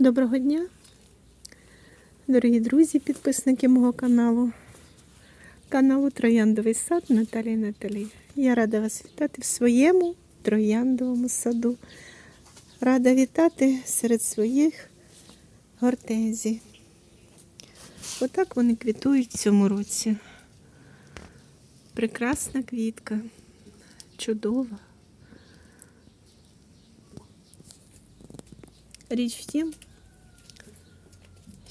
Доброго дня, дорогі друзі, підписники мого каналу, каналу Трояндовий сад Наталії Наталії. Я рада вас вітати в своєму трояндовому саду. Рада вітати серед своїх гортензій. Отак вони квітують в цьому році. Прекрасна квітка, чудова. Річ в тім,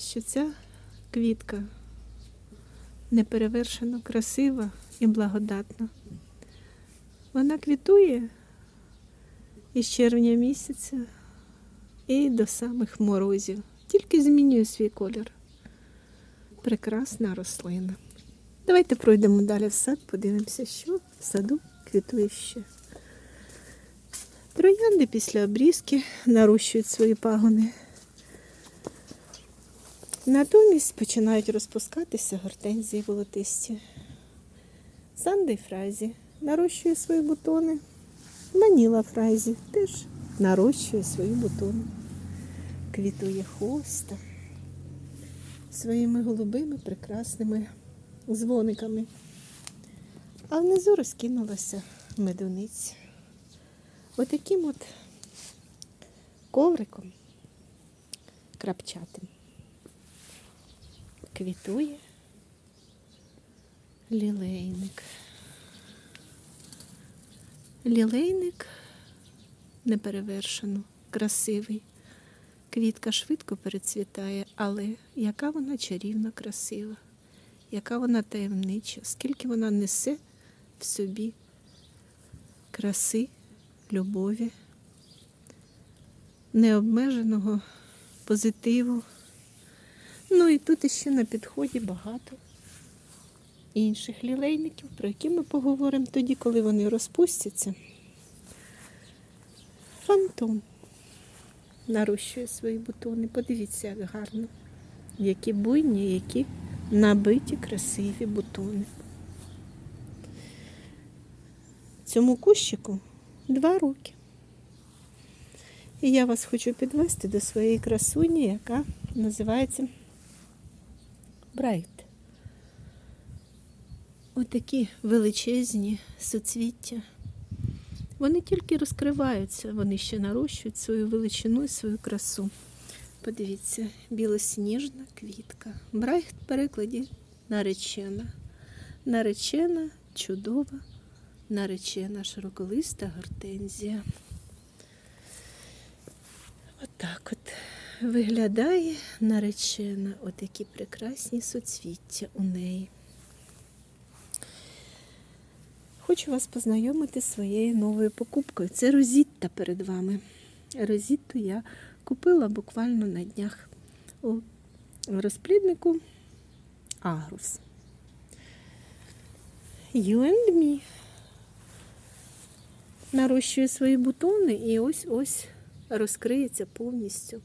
що ця квітка неперевершено красива і благодатна. Вона квітує із червня місяця і до самих морозів, тільки змінює свій колір. Прекрасна рослина. Давайте пройдемо далі в сад, подивимося, що в саду квітує ще. Троянди після обрізки нарощують свої пагони. Натомість починають розпускатися гортензії волотисті. Санди фразі нарощує свої бутони. Маніла фразі теж нарощує свої бутони. Квітує хоста своїми голубими прекрасними дзвониками. А внизу розкинулася медуниця. Отаким от ковриком крапчатим квітує лілейник. Лілейник неперевершено, красивий. Квітка швидко перецвітає, але яка вона чарівно красива, яка вона таємнича, скільки вона несе в собі краси любові, необмеженого позитиву. Ну і тут іще на підході багато інших лілейників, про які ми поговоримо тоді, коли вони розпустяться. Фантом нарощує свої бутони. Подивіться, як гарно. Які буйні, які набиті красиві бутони. Цьому кущику два роки. І я вас хочу підвести до своєї красуні, яка називається Брайт. Отакі величезні соцвіття. Вони тільки розкриваються, вони ще нарощують свою величину і свою красу. Подивіться, білосніжна квітка. Брайт в перекладі наречена. Наречена, чудова наречена широколиста гортензія. Отак от виглядає наречена, отакі прекрасні соцвіття у неї. Хочу вас познайомити з своєю новою покупкою. Це розітта перед вами. Розітту я купила буквально на днях у розпліднику Агрус. You and me нарощує свої бутони і ось-ось розкриється повністю.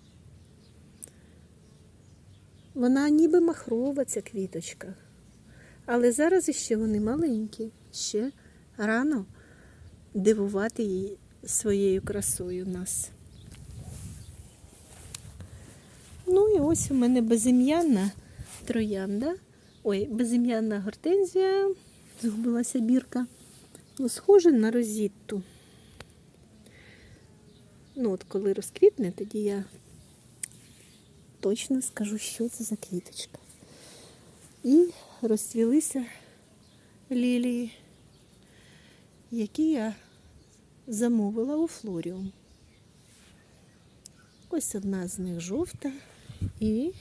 Вона ніби махрова, ця квіточка. Але зараз іще вони маленькі, ще рано дивувати її своєю красою нас. Ну і ось у мене безім'янна троянда. Ой, безім'янна гортензія, згубилася бірка. Ну, схоже на розітту. Ну, от коли розквітне, тоді я точно скажу, що це за квіточка. І розцвілися лілії, які я замовила у флоріум. Ось одна з них жовта і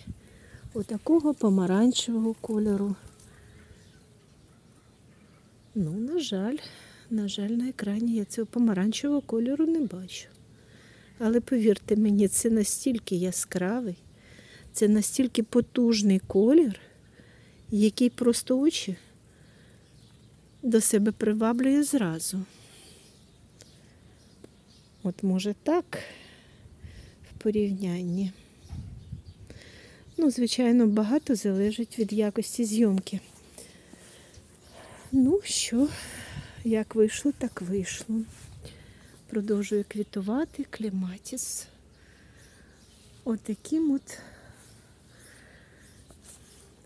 отакого помаранчевого кольору. Ну, на жаль, на жаль, на екрані я цього помаранчевого кольору не бачу. Але повірте мені, це настільки яскравий, це настільки потужний колір, який просто очі до себе приваблює зразу. От може так в порівнянні. Ну, звичайно, багато залежить від якості зйомки. Ну що, як вийшло, так вийшло. Продовжує квітувати клематіс. отаким от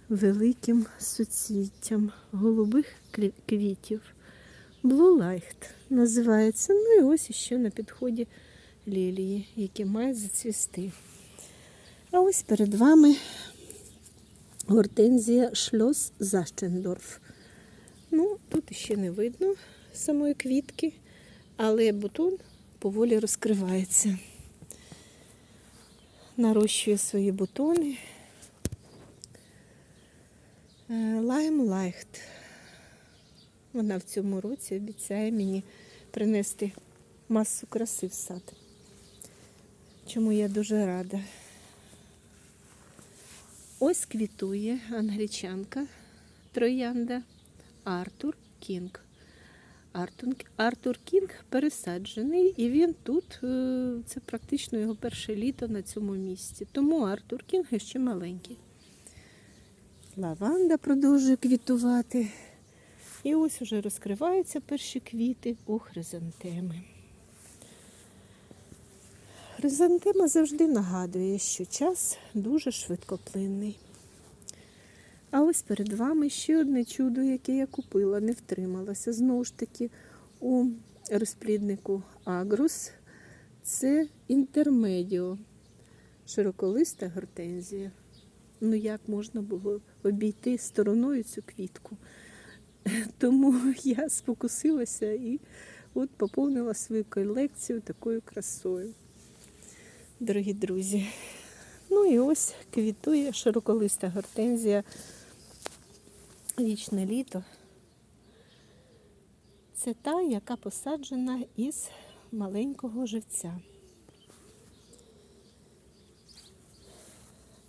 великим суцвіттям голубих квітів. Blue Light називається. Ну і ось іще на підході лілії, які мають зацвісти. А ось перед вами гортензія Шльос Защендорф. Ну, тут ще не видно самої квітки, але бутон поволі розкривається. Нарощує свої бутони. Лайм Лайхт. Вона в цьому році обіцяє мені принести масу краси в сад. Чому я дуже рада. Ось квітує англічанка троянда Артур Кінг. Артур, Артур Кінг пересаджений, і він тут, е, це практично його перше літо на цьому місці. Тому Артур Кінг ще маленький. Лаванда продовжує квітувати. І ось уже розкриваються перші квіти у хризантеми. Хризантема завжди нагадує, що час дуже швидкоплинний. А ось перед вами ще одне чудо, яке я купила, не втрималася. Знову ж таки, у розпліднику Агрус це інтермедіо, широколиста гортензія. Ну як можна було обійти стороною цю квітку? Тому я спокусилася і от поповнила свою колекцію такою красою. Дорогі друзі. Ну і ось квітує широколиста гортензія. Вічне літо. Це та, яка посаджена із маленького живця.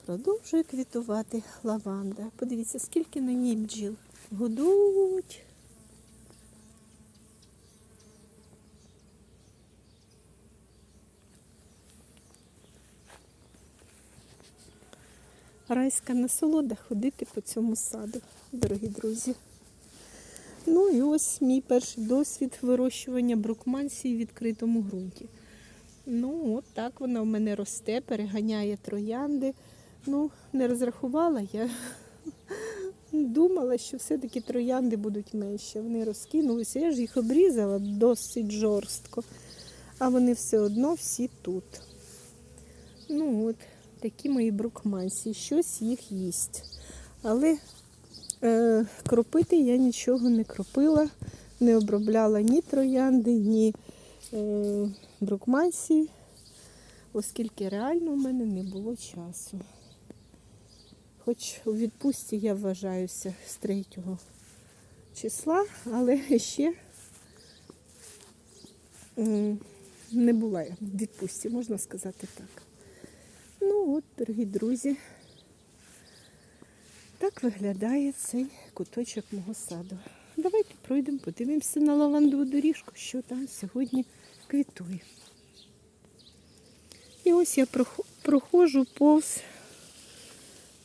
Продовжує квітувати лаванда. Подивіться, скільки на ній бджіл. Гудуть. Райська насолода ходити по цьому саду, дорогі друзі. Ну і ось мій перший досвід вирощування брукмансії в відкритому ґрунті. Ну, от так вона в мене росте, переганяє троянди. Ну, не розрахувала я. Думала, що все-таки троянди будуть менші. Вони розкинулися. Я ж їх обрізала досить жорстко. А вони все одно всі тут. Ну от, такі мої брукмансії. Щось їх їсть. Але е, кропити я нічого не кропила, не обробляла ні троянди, ні е, брукмансії, оскільки реально у мене не було часу. Хоч у відпустці я вважаюся з 3 числа, але ще не була я в відпустці, можна сказати так. Ну от, дорогі друзі, так виглядає цей куточок мого саду. Давайте пройдемо, подивимося на лавандову доріжку, що там сьогодні квітує. І ось я прохо- проходжу повз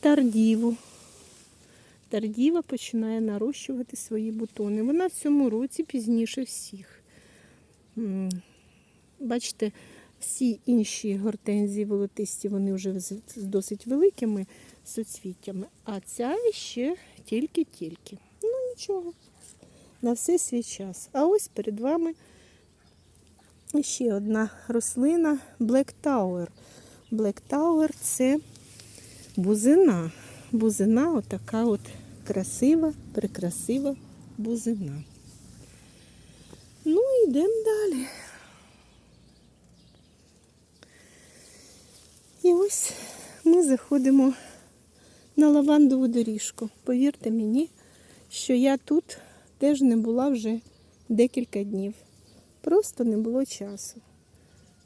тардіву. Тардіва починає нарощувати свої бутони. Вона в цьому році пізніше всіх. Бачите, всі інші гортензії волотисті, вони вже з досить великими суцвіттями, а ця ще тільки-тільки. Ну нічого, на все свій час. А ось перед вами ще одна рослина Black Tower. Black Tower це бузина. Бузина отака от красива, прекрасива бузина. Ну, йдемо далі. І ось ми заходимо на лавандову доріжку. Повірте мені, що я тут теж не була вже декілька днів. Просто не було часу.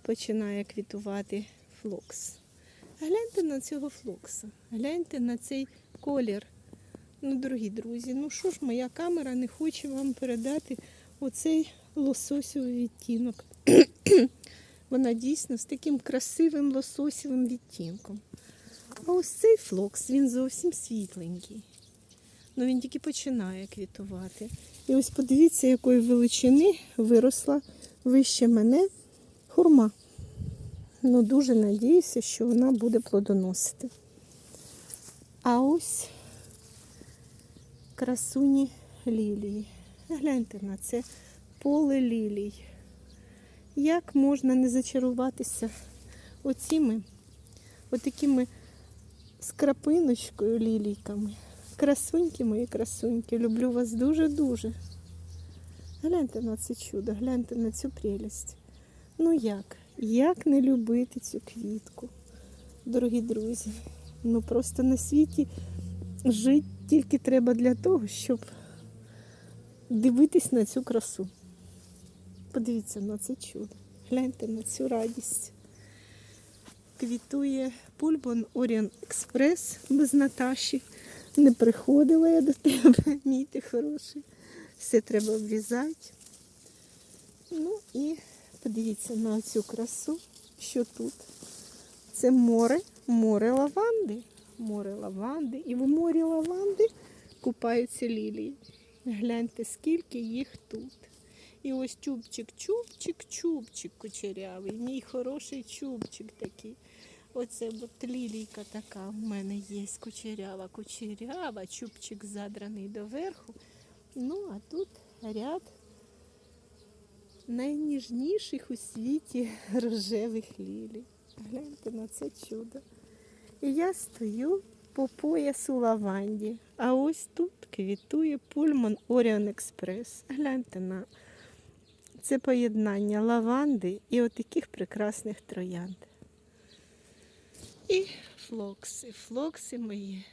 Починає квітувати флокс. Гляньте на цього флокса, гляньте на цей колір. Ну, дорогі друзі, ну що ж моя камера не хоче вам передати оцей лососовий відтінок. Вона дійсно з таким красивим лососівим відтінком. А ось цей флокс, він зовсім світленький. Ну він тільки починає квітувати. І ось подивіться, якої величини виросла вище мене хурма. Ну, дуже надіюся, що вона буде плодоносити. А ось красуні лілії. Гляньте на це поле лілій. Як можна не зачаруватися оціми, отакими скрапиночкою лілійками. Красуньки мої красуньки, люблю вас дуже-дуже. Гляньте на це чудо, гляньте на цю прелість. Ну як? Як не любити цю квітку, дорогі друзі? Ну просто на світі жити тільки треба для того, щоб дивитись на цю красу. Подивіться на це чудо. Гляньте на цю радість. Квітує Пульбон Оріон Експрес без Наташі. Не приходила я до тебе, мій ти хороший. Все треба обрізати. Ну і подивіться на цю красу, що тут. Це море, море лаванди. Море лаванди. І в морі лаванди купаються лілії. Гляньте, скільки їх тут. І ось чубчик, чубчик, чубчик кучерявий. Мій хороший чубчик такий. Оце от лілійка така в мене є кучерява, кучерява, чубчик задраний доверху. Ну, а тут ряд найніжніших у світі рожевих лілій. Гляньте на це чудо. І я стою по поясу лаванді. А ось тут квітує пульман Оріон Експрес. Гляньте на це поєднання лаванди і отаких прекрасних троянд. І флокси, флокси мої,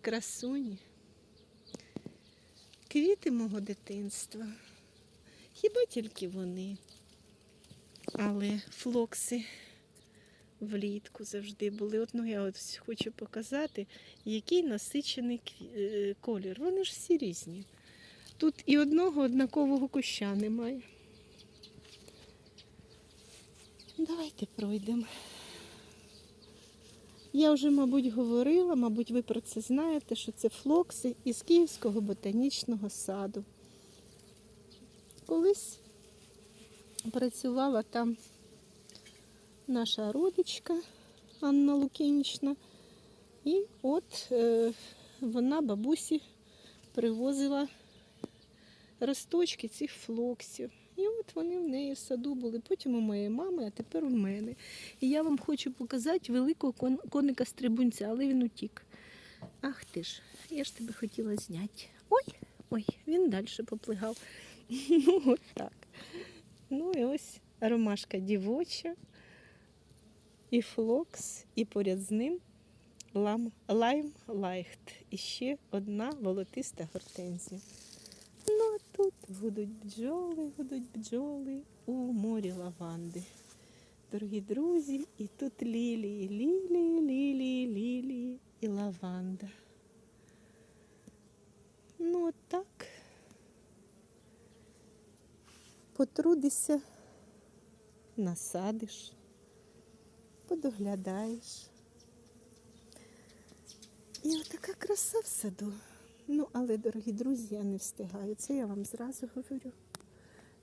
красуні, квіти мого дитинства. Хіба тільки вони. Але флокси влітку завжди були. От, ну, я от хочу показати, який насичений е, колір. Вони ж всі різні. Тут і одного однакового куща немає. Давайте пройдемо. Я вже, мабуть, говорила, мабуть, ви про це знаєте, що це флокси із Київського ботанічного саду. Колись працювала там наша родичка Анна Лукінічна. І от е, вона бабусі привозила росточки цих флоксів. І от вони в неї в саду були. Потім у моєї мами, а тепер у мене. І я вам хочу показати великого кон- коника стрибунця, але він утік. Ах ти ж, я ж тебе хотіла зняти. Ой, ой, він далі поплигав. Ну, от так. Ну і ось ромашка дівоча, і флокс, і поряд з ним лам, лайм лайхт. І ще одна волотиста гортензія. Ну, а тут гудуть бджоли, гудуть бджоли у морі лаванди. Дорогі друзі, і тут лілії, лілії, лілії, лілії і лаванда. Ну, от так. Потрудишся, насадиш, подоглядаєш. І отака краса в саду. Ну, але, дорогі друзі, я не встигаю. Це я вам зразу говорю.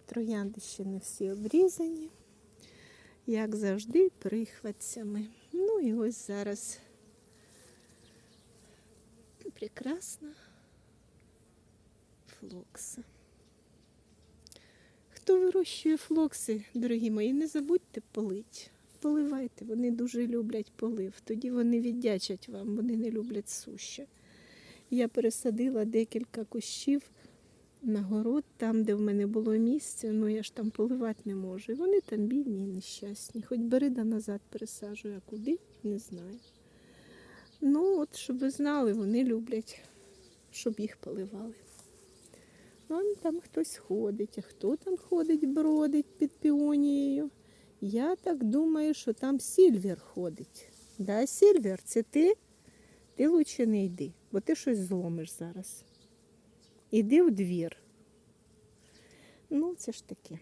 Троянди ще не всі обрізані, як завжди, прихватцями. Ну і ось зараз прекрасна флокса. Хто вирощує флокси, дорогі мої, не забудьте полить. Поливайте, вони дуже люблять полив. Тоді вони віддячать вам, вони не люблять суші. Я пересадила декілька кущів на город, там, де в мене було місце, ну я ж там поливати не можу. І вони там бідні і нещасні. Хоч бери да назад пересаджую, а куди не знаю. Ну, от, щоб ви знали, вони люблять, щоб їх поливали. Вон там хтось ходить, а хто там ходить, бродить під піонією. Я так думаю, що там Сільвер ходить. Да, Сільвер, це ти? Ти лучше не йди, бо ти щось зломиш зараз. Іди в двір. Ну, це ж таке.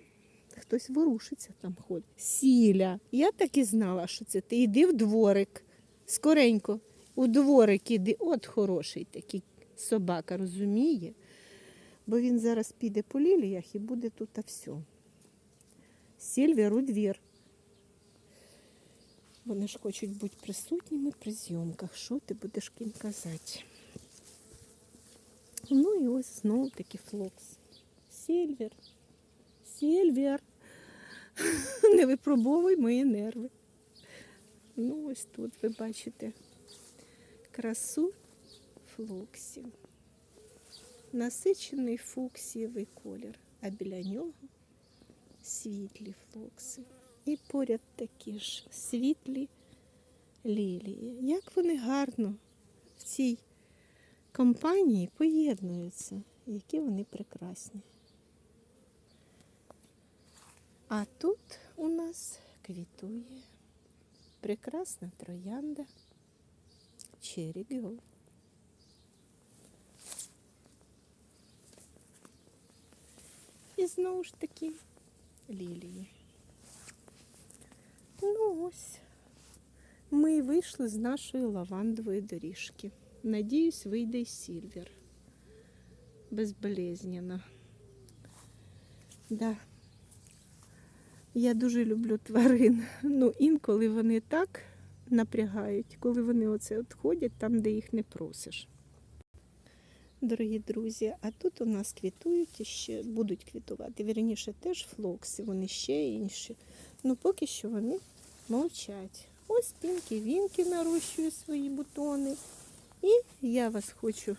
Хтось ворушиться там ходить. Сіля. Я так і знала, що це ти. Іди в дворик. Скоренько. У дворик іди. От хороший такий собака, розуміє. Бо він зараз піде по ліліях і буде тут все. Сільвер у двір. Вони ж хочуть бути присутніми при зйомках. Що ти будеш ким казати? Ну і ось знову таки флокс. Сільвер. Сільвер. Не випробовуй мої нерви. Ну, ось тут ви бачите красу флоксів. Насичений фуксієвий колір, а біля нього світлі флокси. І поряд такі ж світлі лілії. Як вони гарно в цій компанії поєднуються, які вони прекрасні. А тут у нас квітує прекрасна троянда Cherry І знову ж таки лілії. Ну ось, ми вийшли з нашої лавандової доріжки. Надіюсь, вийде й сільвер. Безболезненно. Да. Я дуже люблю тварин. Ну, інколи вони так напрягають, коли вони оце от ходять там, де їх не просиш. Дорогі друзі, а тут у нас квітують і ще будуть квітувати. Вірніше теж флокси, вони ще інші. Ну поки що вони мовчать. Ось пінки вінки нарощує свої бутони. І я вас хочу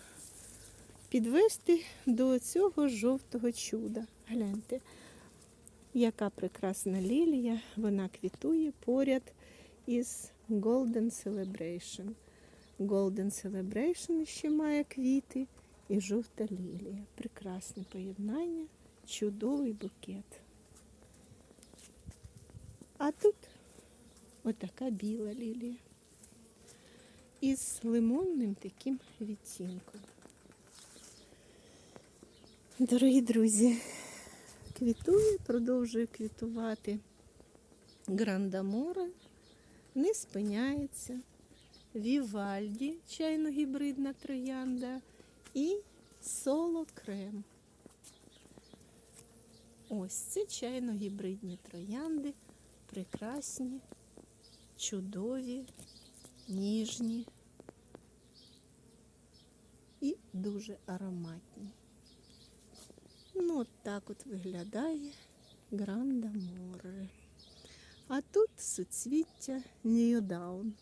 підвести до цього жовтого чуда. Гляньте, яка прекрасна лілія, вона квітує поряд із Golden Celebration. Golden Celebration ще має квіти і жовта лілія. Прекрасне поєднання, чудовий букет. А тут отака біла лілія із лимонним таким відтінком. Дорогі друзі, квітує, продовжує квітувати Грандаморе, не спиняється. Вівальді, чайно-гібридна троянда і соло крем. Ось це чайно-гібридні троянди, прекрасні, чудові, ніжні і дуже ароматні. Ну, от так от виглядає Гранда Море. А тут суцвіття Ньюдаун.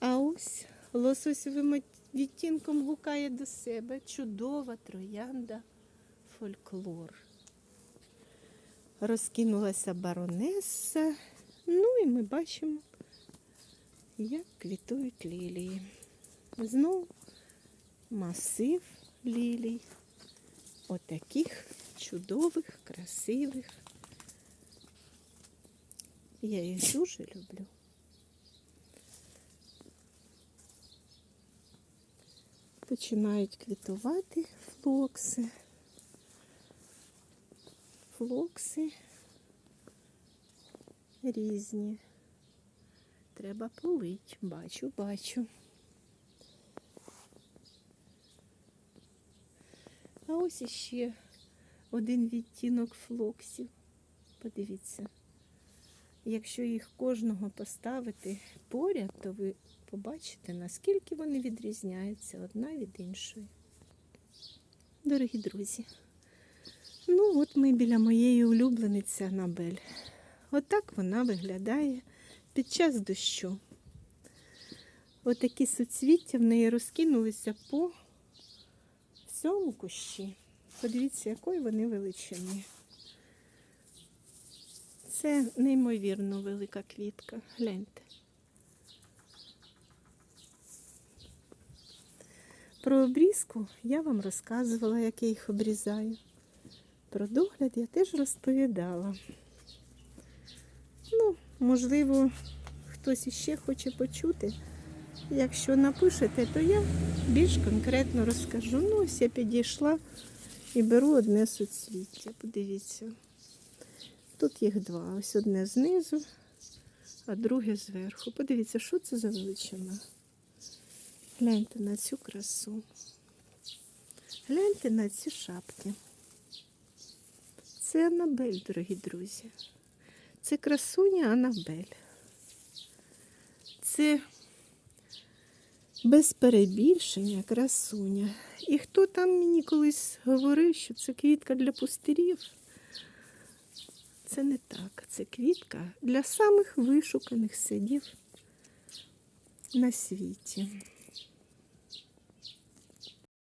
А ось лососовим відтінком гукає до себе чудова троянда фольклор. Розкинулася баронеса, ну і ми бачимо, як квітують лілії. Знову масив лілій, отаких чудових, красивих. Я їх дуже люблю. Починають квітувати флокси. Флокси різні. Треба полить. Бачу, бачу. А ось іще один відтінок флоксів. Подивіться. Якщо їх кожного поставити поряд, то ви побачите, наскільки вони відрізняються одна від іншої. Дорогі друзі, ну от ми біля моєї улюблениці Анабель. Отак вона виглядає під час дощу. Отакі суцвіття в неї розкинулися по всьому кущі. Подивіться, якої вони величини. Це неймовірно велика квітка. Гляньте. Про обрізку я вам розказувала, як я їх обрізаю. Про догляд я теж розповідала. Ну, можливо, хтось іще хоче почути. Якщо напишете, то я більш конкретно розкажу. Ну, ось я підійшла і беру одне суцвіття. Подивіться. Тут їх два. Ось одне знизу, а друге зверху. Подивіться, що це за величина. Гляньте на цю красу. Гляньте на ці шапки. Це Анабель, дорогі друзі. Це красуня Анабель. Це без перебільшення красуня. І хто там мені колись говорив, що це квітка для пустирів? Це не так. Це квітка для самих вишуканих садів на світі.